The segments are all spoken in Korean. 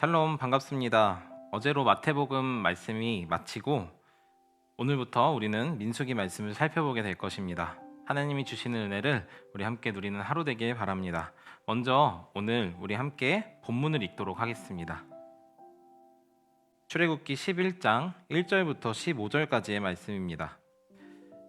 샬롬 반갑습니다. 어제로 마태복음 말씀이 마치고 오늘부터 우리는 민수기 말씀을 살펴보게 될 것입니다. 하나님이 주시는 은혜를 우리 함께 누리는 하루 되길 바랍니다. 먼저 오늘 우리 함께 본문을 읽도록 하겠습니다. 출애굽기 11장 1절부터 15절까지의 말씀입니다.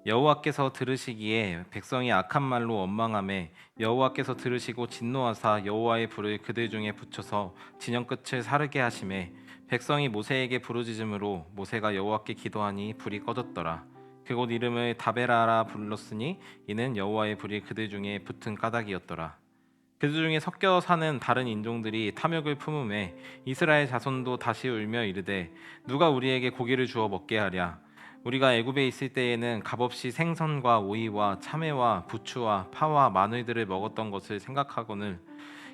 여호와께서 들으시기에 백성이 악한 말로 원망함에 여호와께서 들으시고 진노하사 여호와의 불을 그들 중에 붙여서 진영 끝을 사르게 하심에 백성이 모세에게 부르짖음으로 모세가 여호와께 기도하니 불이 꺼졌더라. 그곳 이름을 다베라라 불렀으니 이는 여호와의 불이 그들 중에 붙은 까닭이었더라. 그들 중에 섞여 사는 다른 인종들이 탐욕을 품음에 이스라엘 자손도 다시 울며 이르되 누가 우리에게 고기를 주어 먹게 하랴 우리가 애굽에 있을 때에는 값없이 생선과 오이와 참외와 부추와 파와 마늘들을 먹었던 것을 생각하고는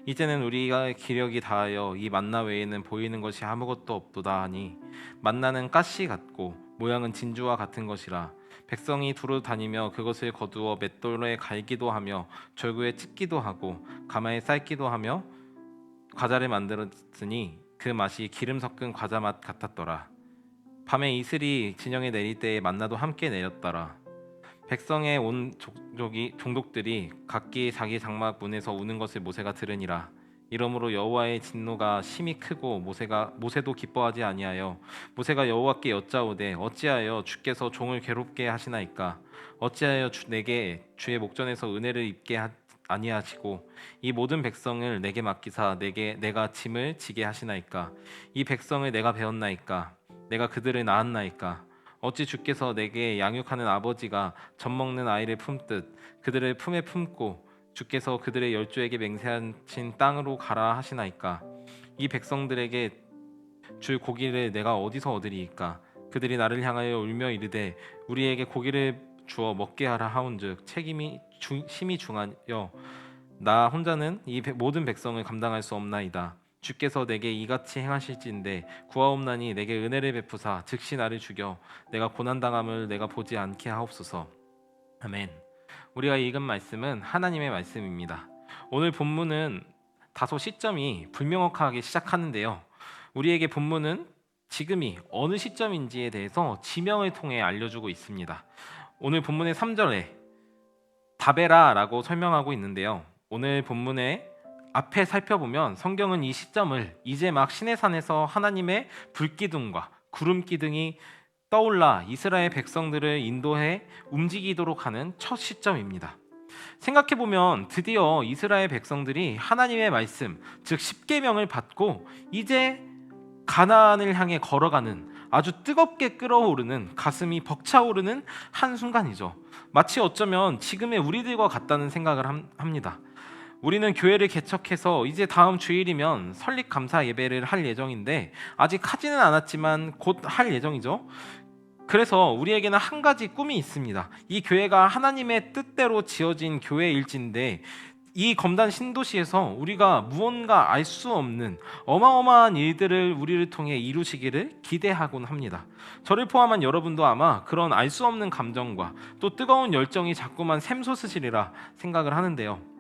이제는 우리가 기력이 다하여 이 만나 외에는 보이는 것이 아무것도 없도다 하니 만나는 가시 같고 모양은 진주와 같은 것이라 백성이 두루 다니며 그것을 거두어 맷돌에 갈기도 하며 절구에 찢기도 하고 가마에 삶기도 하며 과자를 만들었으니 그 맛이 기름 섞은 과자 맛 같았더라. 밤에 이슬이 진영에 내릴 때에 만나도 함께 내렸더라. 백성의 온 족족이 종족들이 각기 자기 장막 문에서 우는 것을 모세가 들으니라. 이러므로 여호와의 진노가 심히 크고 모세가 모세도 기뻐하지 아니하여 모세가 여호와께 여짜오되 어찌하여 주께서 종을 괴롭게 하시나이까 어찌하여 주, 내게 주의 목전에서 은혜를 입게 하, 아니하시고 이 모든 백성을 내게 맡기사 내게 내가 짐을 지게 하시나이까 이 백성을 내가 배웠나이까 내가 그들을 낳았나이까? 어찌 주께서 내게 양육하는 아버지가 젖 먹는 아이를 품듯 그들을 품에 품고 주께서 그들의 열조에게 맹세하신 땅으로 가라 하시나이까? 이 백성들에게 줄 고기를 내가 어디서 얻으리이까? 그들이 나를 향하여 울며 이르되 우리에게 고기를 주어 먹게 하라 하온즉 책임이 주, 심히 중하여 나 혼자는 이 백- 모든 백성을 감당할 수 없나이다 주께서 내게 이같이 행하실진데 구하옵나니 내게 은혜를 베푸사 즉시 나를 죽여 내가 고난 당함을 내가 보지 않게 하옵소서. 아멘. 우리가 읽은 말씀은 하나님의 말씀입니다. 오늘 본문은 다소 시점이 불명확하게 시작하는데요. 우리에게 본문은 지금이 어느 시점인지에 대해서 지명을 통해 알려주고 있습니다. 오늘 본문의 3절에 다베라라고 설명하고 있는데요. 오늘 본문의 앞에 살펴보면 성경은 이 시점을 이제 막 시내산에서 하나님의 불기둥과 구름 기둥이 떠올라 이스라엘 백성들을 인도해 움직이도록 하는 첫 시점입니다. 생각해 보면 드디어 이스라엘 백성들이 하나님의 말씀, 즉 십계명을 받고 이제 가나안을 향해 걸어가는 아주 뜨겁게 끓어오르는 가슴이 벅차오르는 한 순간이죠. 마치 어쩌면 지금의 우리들과 같다는 생각을 함- 합니다. 우리는 교회를 개척해서 이제 다음 주일이면 설립 감사 예배를 할 예정인데 아직 하지는 않았지만 곧 할 예정이죠. 그래서 우리에게는 한 가지 꿈이 있습니다. 이 교회가 하나님의 뜻대로 지어진 교회일진데 이 검단 신도시에서 우리가 무언가 알 수 없는 어마어마한 일들을 우리를 통해 이루시기를 기대하곤 합니다. 저를 포함한 여러분도 아마 그런 알 수 없는 감정과 또 뜨거운 열정이 자꾸만 샘솟으시리라 생각을 하는데요.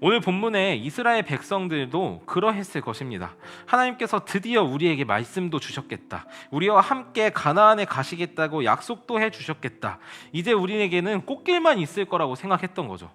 오늘 본문에 이스라엘 백성들도 그러했을 것입니다. 하나님께서 드디어 우리에게 말씀도 주셨겠다. 우리와 함께 가나안에 가시겠다고 약속도 해 주셨겠다. 이제 우리에게는 꽃길만 있을 거라고 생각했던 거죠.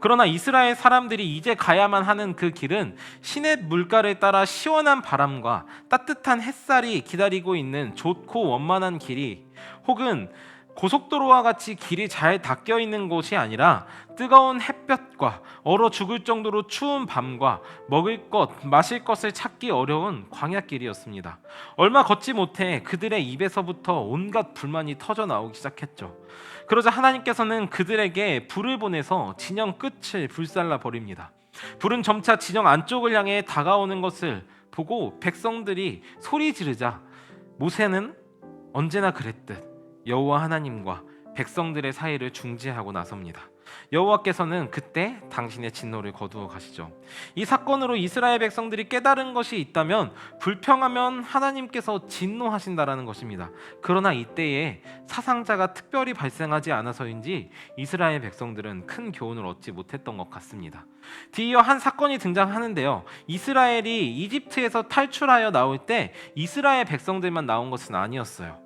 그러나 이스라엘 사람들이 이제 가야만 하는 그 길은 시냇 물가를 따라 시원한 바람과 따뜻한 햇살이 기다리고 있는 좋고 원만한 길이 혹은 고속도로와 같이 길이 잘 닦여 있는 곳이 아니라 뜨거운 햇볕과 얼어 죽을 정도로 추운 밤과 먹을 것, 마실 것을 찾기 어려운 광야길이었습니다. 얼마 걷지 못해 그들의 입에서부터 온갖 불만이 터져 나오기 시작했죠. 그러자 하나님께서는 그들에게 불을 보내서 진영 끝을 불살라 버립니다. 불은 점차 진영 안쪽을 향해 다가오는 것을 보고 백성들이 소리 지르자 모세는 언제나 그랬듯 여호와 하나님과 백성들의 사이를 중재하고 나섭니다. 여호와께서는 그때 당신의 진노를 거두어 가시죠. 이 사건으로 이스라엘 백성들이 깨달은 것이 있다면 불평하면 하나님께서 진노하신다라는 것입니다. 그러나 이때에 사상자가 특별히 발생하지 않아서인지 이스라엘 백성들은 큰 교훈을 얻지 못했던 것 같습니다. 뒤이어 한 사건이 등장하는데요. 이스라엘이 이집트에서 탈출하여 나올 때 이스라엘 백성들만 나온 것은 아니었어요.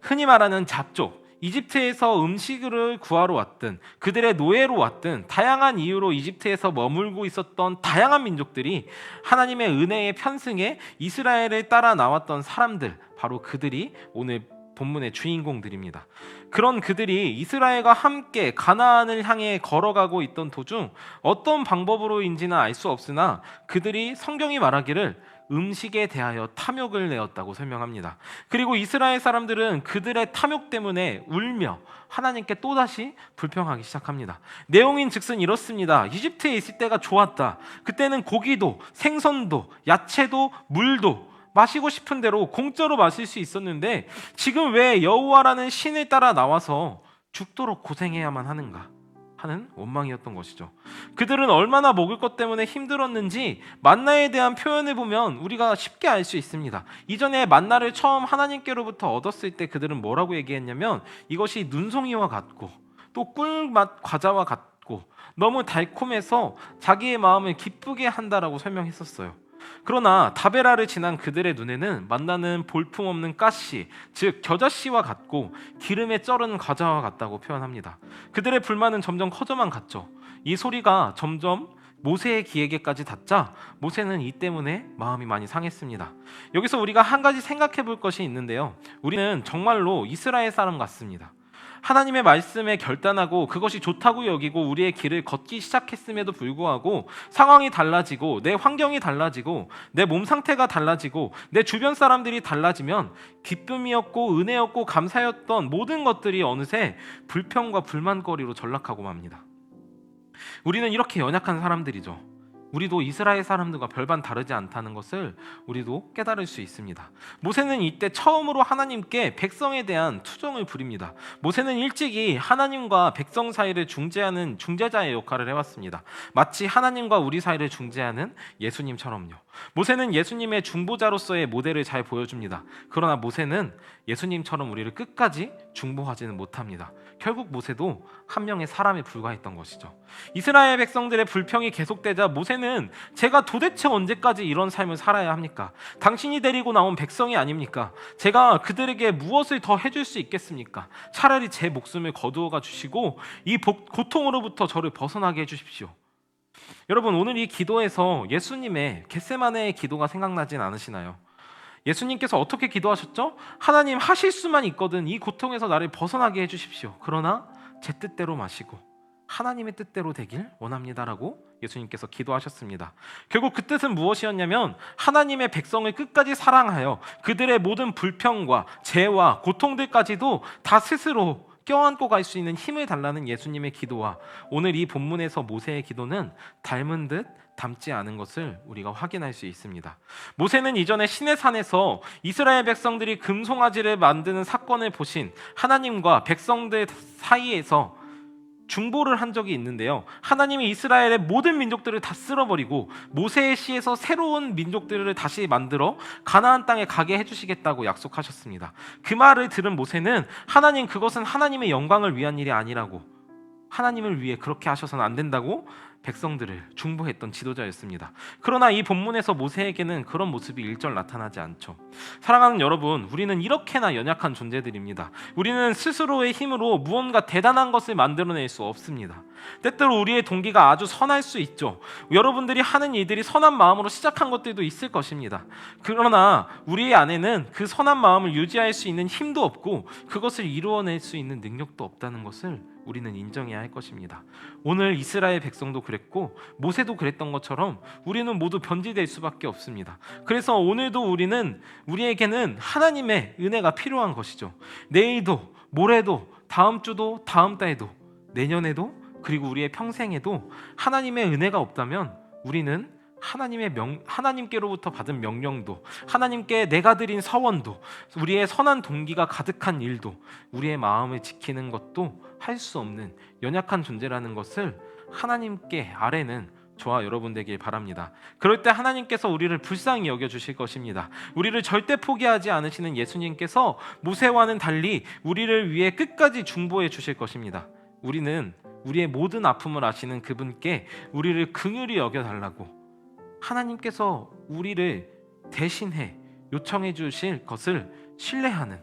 흔히 말하는 잡족, 이집트에서 음식을 구하러 왔든 그들의 노예로 왔든 다양한 이유로 이집트에서 머물고 있었던 다양한 민족들이 하나님의 은혜의 편승에 이스라엘을 따라 나왔던 사람들 바로 그들이 오늘 본문의 주인공들입니다. 그런 그들이 이스라엘과 함께 가나안을 향해 걸어가고 있던 도중 어떤 방법으로인지는 알 수 없으나 그들이 성경이 말하기를 음식에 대하여 탐욕을 내었다고 설명합니다. 그리고 이스라엘 사람들은 그들의 탐욕 때문에 울며 하나님께 또다시 불평하기 시작합니다. 내용인 즉슨 이렇습니다. 이집트에 있을 때가 좋았다. 그때는 고기도 생선도 야채도 물도 마시고 싶은 대로 공짜로 마실 수 있었는데 지금 왜 여호와라는 신을 따라 나와서 죽도록 고생해야만 하는가? 하는 원망이었던 것이죠. 그들은 얼마나 먹을 것 때문에 힘들었는지 만나에 대한 표현을 보면 우리가 쉽게 알 수 있습니다. 이전에 만나를 처음 하나님께로부터 얻었을 때 그들은 뭐라고 얘기했냐면 이것이 눈송이와 같고 또 꿀맛 과자와 같고 너무 달콤해서 자기의 마음을 기쁘게 한다라고 설명했었어요. 그러나 다베라를 지난 그들의 눈에는 만나는 볼품없는 가시, 즉 겨자씨와 같고 기름에 쩔은 과자와 같다고 표현합니다. 그들의 불만은 점점 커져만 갔죠. 이 소리가 점점 모세의 귀에게까지 닿자 모세는 이 때문에 마음이 많이 상했습니다. 여기서 우리가 한 가지 생각해 볼 것이 있는데요. 우리는 정말로 이스라엘 사람 같습니다. 하나님의 말씀에 결단하고 그것이 좋다고 여기고 우리의 길을 걷기 시작했음에도 불구하고 상황이 달라지고 내 환경이 달라지고 내 몸 상태가 달라지고 내 주변 사람들이 달라지면 기쁨이었고 은혜였고 감사였던 모든 것들이 어느새 불평과 불만거리로 전락하고 맙니다. 우리는 이렇게 연약한 사람들이죠. 우리도 이스라엘 사람들과 별반 다르지 않다는 것을 우리도 깨달을 수 있습니다. 모세는 이때 처음으로 하나님께 백성에 대한 투정을 부립니다. 모세는 일찍이 하나님과 백성 사이를 중재하는 중재자의 역할을 해왔습니다. 마치 하나님과 우리 사이를 중재하는 예수님처럼요. 모세는 예수님의 중보자로서의 모델을 잘 보여줍니다. 그러나 모세는 예수님처럼 우리를 끝까지 중보하지는 못합니다. 결국 모세도 한 명의 사람에 불과했던 것이죠. 이스라엘 백성들의 불평이 계속되자 모세는 제가 도대체 언제까지 이런 삶을 살아야 합니까? 당신이 데리고 나온 백성이 아닙니까? 제가 그들에게 무엇을 더 해줄 수 있겠습니까? 차라리 제 목숨을 거두어가 주시고 이 고통으로부터 저를 벗어나게 해주십시오. 여러분 오늘 이 기도에서 예수님의 겟세마네의 기도가 생각나진 않으시나요? 예수님께서 어떻게 기도하셨죠? 하나님 하실 수만 있거든 이 고통에서 나를 벗어나게 해주십시오. 그러나 제 뜻대로 마시고 하나님의 뜻대로 되길 원합니다라고 예수님께서 기도하셨습니다. 결국 그 뜻은 무엇이었냐면 하나님의 백성을 끝까지 사랑하여 그들의 모든 불평과 죄와 고통들까지도 다 스스로 껴안고 갈 수 있는 힘을 달라는 예수님의 기도와 오늘 이 본문에서 모세의 기도는 닮은 듯 닮지 않은 것을 우리가 확인할 수 있습니다. 모세는 이전에 신의 산에서 이스라엘 백성들이 금송아지를 만드는 사건을 보신 하나님과 백성들 사이에서 중보를 한 적이 있는데요. 하나님이 이스라엘의 모든 민족들을 다 쓸어버리고 모세의 시에서 새로운 민족들을 다시 만들어 가나안 땅에 가게 해주시겠다고 약속하셨습니다. 그 말을 들은 모세는 하나님 그것은 하나님의 영광을 위한 일이 아니라고 하나님을 위해 그렇게 하셔서는 안 된다고 백성들을 중보했던 지도자였습니다. 그러나 이 본문에서 모세에게는 그런 모습이 일절 나타나지 않죠. 사랑하는 여러분, 우리는 이렇게나 연약한 존재들입니다. 우리는 스스로의 힘으로 무언가 대단한 것을 만들어낼 수 없습니다. 때때로 우리의 동기가 아주 선할 수 있죠. 여러분들이 하는 일들이 선한 마음으로 시작한 것들도 있을 것입니다. 그러나 우리의 안에는 그 선한 마음을 유지할 수 있는 힘도 없고 그것을 이루어낼 수 있는 능력도 없다는 것을 우리는 인정해야 할 것입니다. 오늘 이스라엘 백성도 그랬고 모세도 그랬던 것처럼 우리는 모두 변질될 수밖에 없습니다. 그래서 오늘도 우리는 우리에게는 하나님의 은혜가 필요한 것이죠. 내일도 모레도 다음 주도 다음 달에도 내년에도 그리고 우리의 평생에도 하나님의 은혜가 없다면 우리는 하나님의 명 하나님께로부터 받은 명령도 하나님께 내가 드린 서원도 우리의 선한 동기가 가득한 일도 우리의 마음을 지키는 것도 할 수 없는 연약한 존재라는 것을 하나님께 아래는 저와 여러분 되길 바랍니다. 그럴 때 하나님께서 우리를 불쌍히 여겨 주실 것입니다. 우리를 절대 포기하지 않으시는 예수님께서 모세와는 달리 우리를 위해 끝까지 중보해 주실 것입니다. 우리는 우리의 모든 아픔을 아시는 그분께 우리를 긍휼히 여겨 달라고 하나님께서 우리를 대신해 요청해 주실 것을 신뢰하는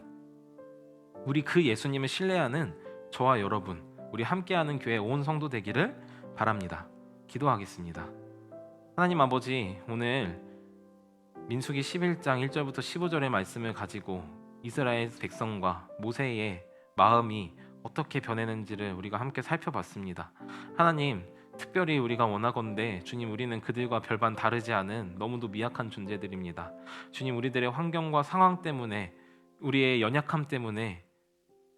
우리 그 예수님을 신뢰하는 저와 여러분 우리 함께하는 교회 온 성도 되기를 바랍니다. 기도하겠습니다. 하나님 아버지 오늘 민수기 11장 1절부터 15절의 말씀을 가지고 이스라엘 백성과 모세의 마음이 어떻게 변했는지를 우리가 함께 살펴봤습니다. 하나님 특별히 우리가 원하건대 주님 우리는 그들과 별반 다르지 않은 너무도 미약한 존재들입니다. 주님 우리들의 환경과 상황 때문에 우리의 연약함 때문에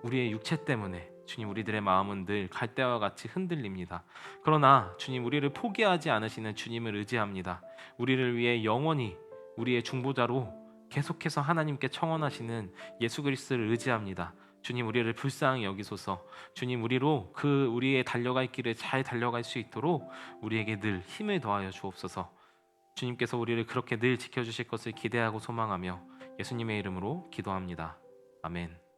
우리의 육체 때문에 주님 우리들의 마음은 늘 갈대와 같이 흔들립니다. 그러나 주님 우리를 포기하지 않으시는 주님을 의지합니다. 우리를 위해 영원히 우리의 중보자로 계속해서 하나님께 청원하시는 예수 그리스도를 의지합니다. 주님 우리를 불쌍히 여기소서. 주님 우리로 그 우리의 달려갈 길을 잘 달려갈 수 있도록 우리에게 늘 힘을 더하여 주옵소서. 주님께서 우리를 그렇게 늘 지켜 주실 것을 기대하고 소망하며 예수님의 이름으로 기도합니다. 아멘.